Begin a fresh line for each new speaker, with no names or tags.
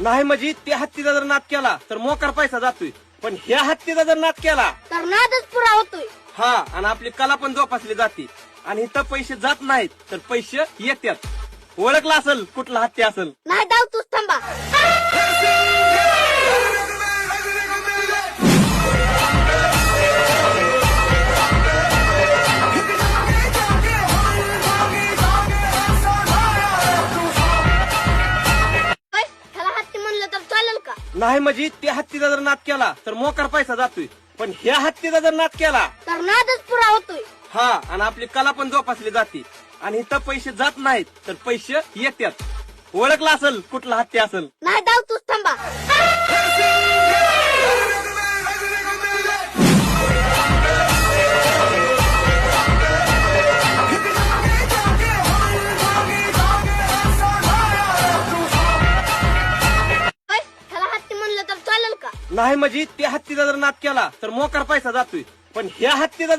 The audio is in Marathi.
नाही म्हणजे त्या हत्तीचा जर नाद केला तर मोकार पैसा जातोय. पण ह्या हत्तीचा जर नाद केला
तर नादच पुरा होतोय.
हा आणि आपली कला पण जोपासली जाते. आणि इथं पैसे जात नाहीत तर पैसे येतात ओळखला असेल कुठला हत्ती असेल.
नाही धाव तर चालेल का?
नाही म्हणजे त्या हत्तीचा जर नाद केला तर मोकार पैसा जातोय. पण ह्या हत्तीचा जर नाद केला
तर नादच पुरा होतोय.
हा आणि आपली कला पण जोपासली जाते. आणि इथं पैसे जात नाहीत तर पैसे येतात ओळखला असेल कुठला हत्ती असेल?
नाही धाव
नाही म्हणजे त्या हत्तीचा जर नाद केला तर मोकार पैसा जातोय. पण ह्या हत्तीचा